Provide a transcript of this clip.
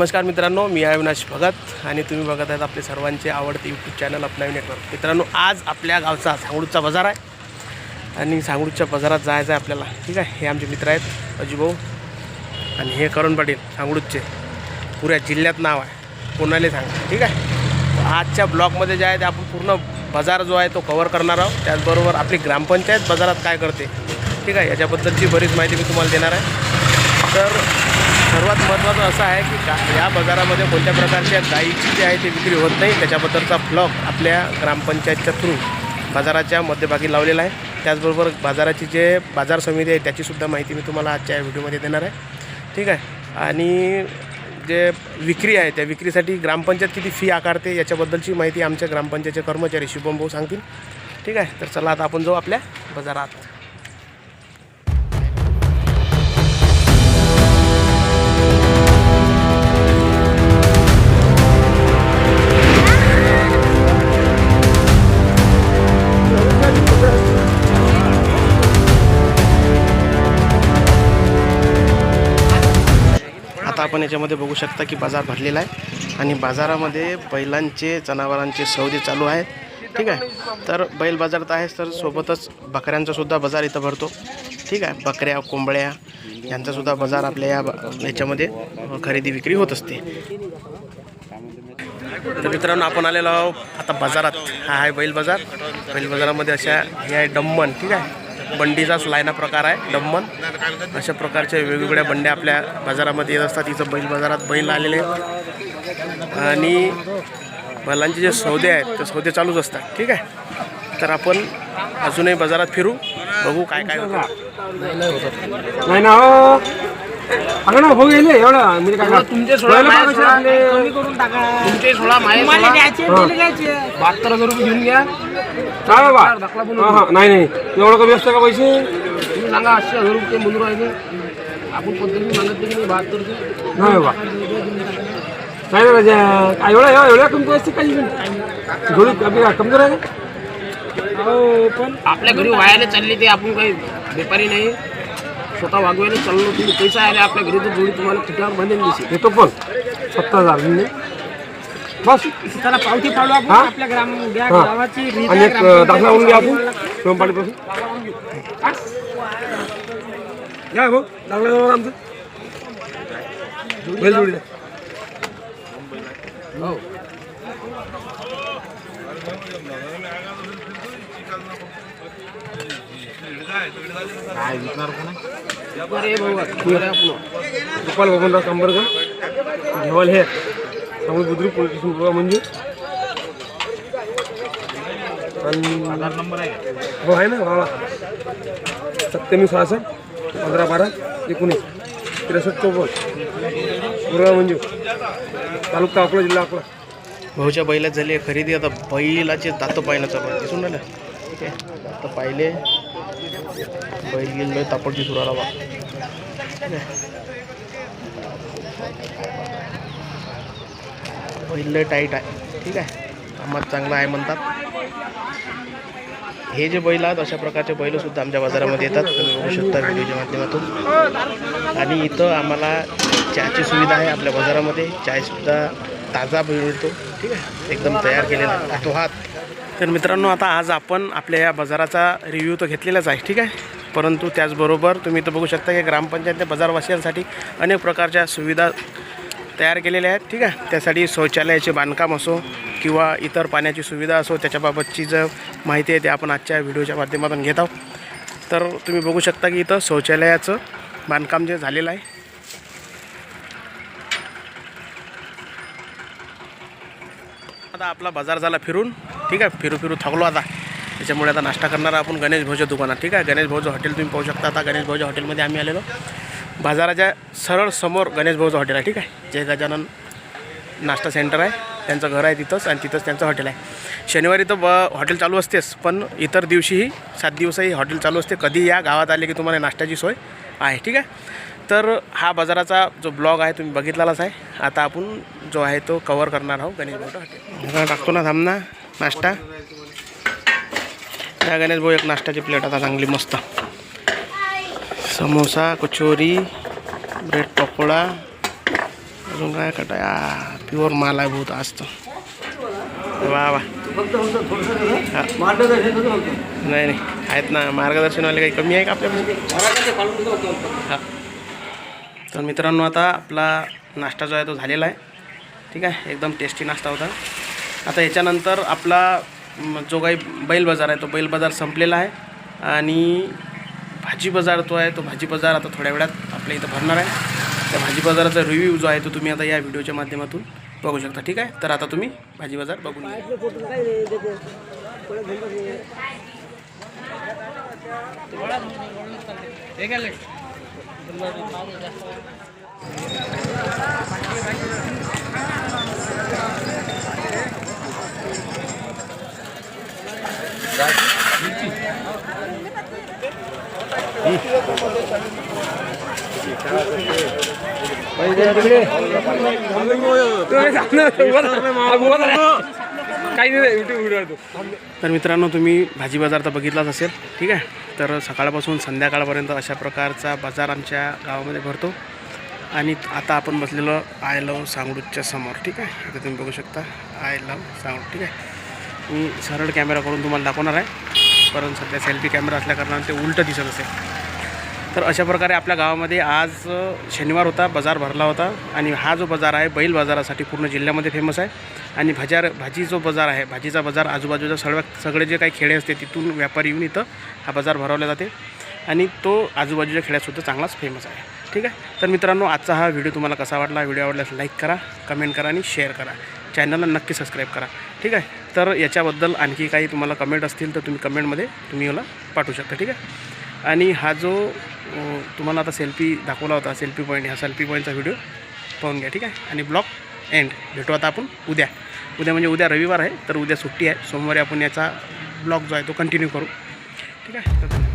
नमस्कार मित्रांनो मी अविनाश भगत आणि तुम्ही बघत आहेत आपले सर्वांचे आवडते यूट्यूब चॅनल अपनावी नेटवर्क मित्रांनो आज आपल्या गावचा सांगळूचा बाजार आहे आणि सांगळूच्या बाजारात जायचं आहे आपल्याला. ठीक आहे? हे आमचे मित्र आहेत अजिभाऊ आणि हे करण पाटील सांगळूजचे पुऱ्या जिल्ह्यात नाव आहे. कोणाला सांगा? ठीक आहे? आजच्या ब्लॉगमध्ये जे आहे ते आपण पूर्ण बाजार जो आहे तो कवर करणार आहोत. त्याचबरोबर आपली ग्रामपंचायत बाजारात काय करते? ठीक आहे? याच्याबद्दलची बरीच माहिती मी तुम्हाला देणार आहे. तर सर्वात महत्त्वाचं असं आहे की का या बाजारामध्ये कोणत्या प्रकारच्या गाईची जी आहे ती विक्री होत नाही त्याच्याबद्दलचा ब्लॉक आपल्या ग्रामपंचायतच्या थ्रू बाजाराच्या मध्यभागी लावलेला आहे. त्याचबरोबर बाजाराची जे बाजार समिती आहे त्याचीसुद्धा माहिती मी तुम्हाला आजच्या व्हिडिओमध्ये देणार आहे. ठीक आहे? आणि जे विक्री आहे त्या विक्रीसाठी ग्रामपंचायत किती फी आकारते याच्याबद्दलची माहिती आमच्या ग्रामपंचायतचे कर्मचारी शुभम भाऊ सांगतील. ठीक आहे? तर चला आता आपण जाऊ आपल्या बाजारात. आपण याच्यामध्ये बघू शकता की बाजार भरलेला आहे. आणि बाजारामध्ये बैलांचे जनावरांचे सौदे चालू आहेत ठीक आहे? तर बैल बाजार तर आहेच तर सोबतच बकऱ्यांचासुद्धा बाजार इथं भरतो. ठीक आहे? बकऱ्या कोंबड्या यांचासुद्धा बाजार आपल्या या ब- याच्यामध्ये खरेदी विक्री होत असते. तर मित्रांनो आपण आलेलो आहोत आता बाजारात. हा आहे बैल बाजार. बैल बाजारामध्ये अशा हे आहे डम्मन ठीक आहे? बंडीचाच लायना प्रकार आहे डम्मन. अशा प्रकारच्या वेगवेगळ्या बंड्या आपल्या बाजारामध्ये येत असतात. इथं बैल बाजारात बैल आलेले आहेत. आणि बैलांचे जे सौदे आहेत ते सौदे चालूच असतात. ठीक आहे? तर आपण अजूनही बाजारात फिरू. बघू काय काय होतं. नाही ना हो. अगं ना भाऊ गेले एवढं. म्हणजे काय तुमचे सोळा. कमी करून टाका. तुमचे सोळा माझे तुम्हाला सोळा. द्यायचे हा. दिले द्यायचे बहात्तर हजार रुपये घेऊन घ्या. काय बाबा? दाखला बनवून हा, हा, नाही नाही. एवढं कमी असतं का पैसे? तुम्ही सांगा आठशे हजार रुपये मजूर राहिले आपण पद्धतीने सांगत नाही की नाही बहात्तरचे नाही बाबा. नाही ना राजा काय एवढा एवढा एवढ्या कमी असते काही थोडी कमी कमजोर आहे का? हो पण आपल्या घरी वायाला चालले ते आपण काही व्यापारी नाही. स्वतः वागवायला चाललो तुम्ही पैसा आले आपल्या घरी तर जोडी तुम्हाला ठिकाण बांधेल दिसेल देतो पण हजार म्हणजे बस. त्याला पावती पाडू आपण हा? आपल्या ग्राम हा. गावाची रीत आणि आहे, एक अं, दाखला म्हणून घ्या आपण. ग्रामपंचायतीची शिवमपाडीपासून घ्या भाऊ दाखला जवळ आमचं. भाऊ बरे आपण गोपाल बबनराव कांबरकर घेवाल हे त्यामुळे बुद्रुक पोलीस स्टेशन बघा म्हणजे हो आहे ना बाबा सत्त्याण्णव सहासष्ट पंधरा बारा एकोणीस त्रेसष्ट चौपन्न गुरुवा मंजू तालुका अकोला जिल्हा अकोला भाऊच्या बैलात झाली आहे खरेदी. आता बैलाचे दातं पाहिलं चालू दिसून राहिलं. ठीक आहे आता पाहिले. बैल गेल तापडची सुराला बा. बैल लय टाईट आहे. ठीक आहे. कामात चांगला आहे म्हणतात. हे जे बैल आहेत अशा प्रकारचे बैलसुद्धा आमच्या बाजारामध्ये येतात. तुम्ही बघू शकता व्हिडिओच्या माध्यमातून. आणि इथं आम्हाला चहाची सुविधा आहे आपल्या बाजारामध्ये. चायसुद्धा ताजा मिळतो. ठीक आहे. एकदम तयार केलेला हातोहात तर मित्रांनो आता आज आपण आपल्या या बाजाराचा रिव्ह्यू तर घेतलेलाच आहे ठीक आहे? परंतु त्याचबरोबर तुम्ही तर बघू शकता की ग्रामपंचायतने बाजारवासियांसाठी अनेक प्रकारच्या सुविधा तयार केलेल्या आहेत ठीक आहे? त्यासाठी शौचालयाचे बांधकाम असो किंवा इतर पाण्याची सुविधा असो त्याच्याबाबतची जर माहिती आहे ते आपण आजच्या व्हिडिओच्या माध्यमातून घेत आहोत. तर तुम्ही बघू शकता की इथं शौचालयाचं बांधकाम जे झालेलं आहे आता आपला बाजार झाला फिरून. ठीक आहे फिरू फिरू थकलो आता. त्याच्यामुळे आता नाश्ता करणार आपण गणेश भाऊच्या दुकानात. ठीक आहे गणेश भाऊचं हॉटेल तुम्ही पाहू शकता. आता गणेश भाऊच्या हॉटेलमध्ये आम्ही आलेलो. बाजाराच्या सरळ समोर गणेश भाऊचं हॉटेल आहे ठीक आहे. जय गजानन नाश्ता सेंटर आहे. त्यांचं घर आहे तिथंच आणि तिथंच त्यांचं हॉटेल आहे. शनिवारी तर ब हॉटेल चालू असतेच पण इतर दिवशीही सात दिवसही हॉटेल चालू असते. कधी या गावात आले की तुम्हाला नाश्त्याची सोय आहे ठीक आहे. तर हा बाजाराचा जो ब्लॉग आहे तुम्ही बघितलेलाच आहे. आता आपण जो आहे तो कवर करणार आहोत गणेश भाऊ हॉटेल टाकतो ना थांब ना. नाश्ता? त्या गणेश भाऊ एक नाश्त्याची प्लेट आता चांगली मस्त. समोसा कचोरी ब्रेड पकोडा. अजून काय कटाया प्युअर माल आहे बहुत आज तर वा. वा नाही नाही. आहेत ना मार्गदर्शनवाले काही कमी आहे का आपल्याकडे हां. तर मित्रांनो आता आपला नाश्ता जो आहे तो झालेला आहे. ठीक आहे? एकदम टेस्टी नाश्ता होता. आता याच्यानंतर आपला जो काही बैल बाजार आहे तो बैल बाजार संपलेला आहे आणि भाजी बाजार जो आहे तो भाजी बाजार आता थोड्या वेळात आपल्या इथं भरणार आहे. त्या भाजी बाजाराचा रिव्ह्यू जो आहे तो तुम्ही आता या व्हिडिओच्या माध्यमातून बघू शकता ठीक आहे? तर आता तुम्ही भाजी बाजार बघून घ्या. काही नाही तर मित्रांनो तुम्ही भाजी बाजार तर बघितलाच असेल ठीक आहे? तर सकाळपासून संध्याकाळपर्यंत अशा प्रकारचा बाजार आमच्या गावामध्ये भरतो. आणि आता आपण बसलेलो आय लव सांगडूच्या समोर ठीक आहे? इथे तुम्ही बघू शकता आय लव सांगडू ठीक आहे? मी सरळ कॅमेरा करून तुम्हाला दाखवणार आहे. परंतु सध्या सेल्फी कॅमेरा असल्याकारणाने ते उलटं दिसत असेल. तर अशा प्रकारे आपल्या गावामध्ये आज शनिवार होता बाजार भरला होता. आणि हा जो बाजार आहे बैल बाजारासाठी पूर्ण जिल्ह्यामध्ये फेमस आहे. आणि भाजार भाजी जो बाजार आहे भाजीचा बाजार आजूबाजूचा सर्व सगळे जे काही खेडे असते तिथून व्यापारी येऊन इथं हा बाजार भरवला जाते. आणि तो आजूबाजूच्या खेड्यातसुद्धा चांगलाच फेमस आहे. ठीक आहे? तर मित्रांनो आजचा हा व्हिडिओ तुम्हाला कसा वाटला? व्हिडिओ आवडल्यास लाईक करा कमेंट करा आणि शेअर करा. चॅनलला नक्की सबस्क्राईब करा. ठीक आहे? तर याच्याबद्दल आणखी काही तुम्हाला कमेंट असतील तर तुम्ही कमेंटमध्ये तुम्ही मला पाठवू शकता. ठीक आहे? आणि हा जो तुम्हाला आता सेल्फी दाखवला होता सेल्फी पॉईंट ह्या सेल्फी पॉईंटचा व्हिडिओ पाहून घ्या. ठीक आहे? आणि ब्लॉग एंड भेटू आता आपण उद्या. उद्या म्हणजे उद्या रविवार आहे तर उद्या सुट्टी आहे. सोमवारी आपण याचा ब्लॉग जो आहे तो कंटिन्यू करू. ठीक आहे? तर